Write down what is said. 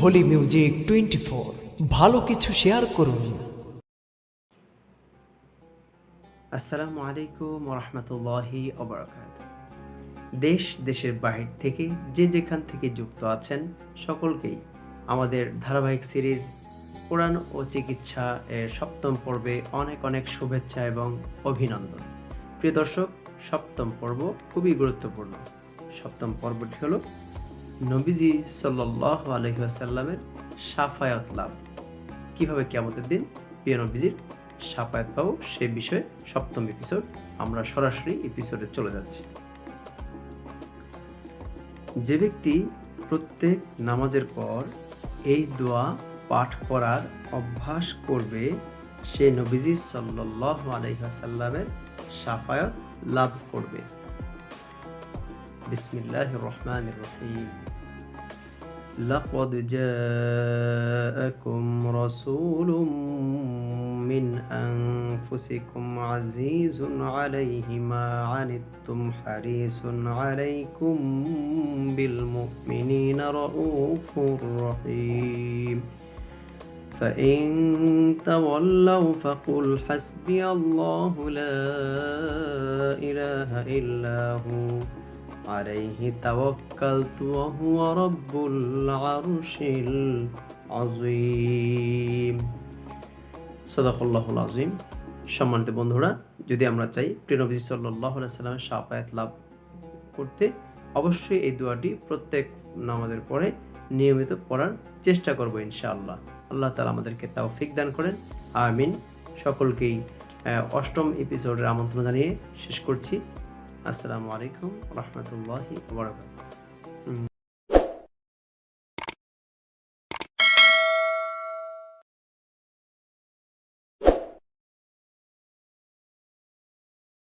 Holi music twenty four ভালো কিছু share করুন। আসসালামু আলাইকুম রহমতুল্লাহি দেশ, দেশের বাহির থেকে যে যেখান থেকে যুক্ত আছেন সকলকেই আমাদের ধারাবাহিক সিরিজ কোরআন ও চিকিৎসা এর সপ্তম পর্বে অনেক অনেক শুভেচ্ছা এবং অভিনন্দন। প্রিয় দর্শক সপ্তম পর্ব খুবই গুরুত্বপূর্ণ। সপ্তম পর্বটি হলো নবীজি সাল্লাহ আলহিহাসাল্লামের সাফায়াত লাভ। কীভাবে কেমতের দিন প্রিয় নবীজির সাফায়াত পাবো সে বিষয়ে সপ্তম এপিসোড আমরা সরাসরি এপিসোডে চলে যাচ্ছি। যে ব্যক্তি প্রত্যেক নামাজের পর এই দোয়া পাঠ করার অভ্যাস করবে, সে নবীজি সাল্লাহ আলহিহাসাল্লামের সাফায়াত লাভ করবে বিসমিল্লাহ রহমান রহিম لقد جاءكم رسول من أنفسكم عزيز عليه ما عنتم حريص عليكم بالمؤمنين رؤوف رحيم فإن تولوا فقل حسبي الله لا إله إلا هو عليه توكلت وهو رب العرش العظيم সদাকল্লাহুল আজিম সম্মানিত বন্ধুরা যদি আমরা চাই প্রিয়নবী সাল্লাহ সাল্লামের সাপায়াত লাভ করতে অবশ্যই এই দোয়াটি প্রত্যেক নামাজের পরে নিয়মিত পড়ার চেষ্টা করবো ইনশাআল্লাহ আল্লাহ তালা আমাদেরকে তাও ফিক দান করেন আমিন সকলকেই আহ, অষ্টম এপিসোডের আমন্ত্রণ জানিয়ে শেষ করছি। আসসালামু আলাইকুম রহমতুল্লাহি বরকাত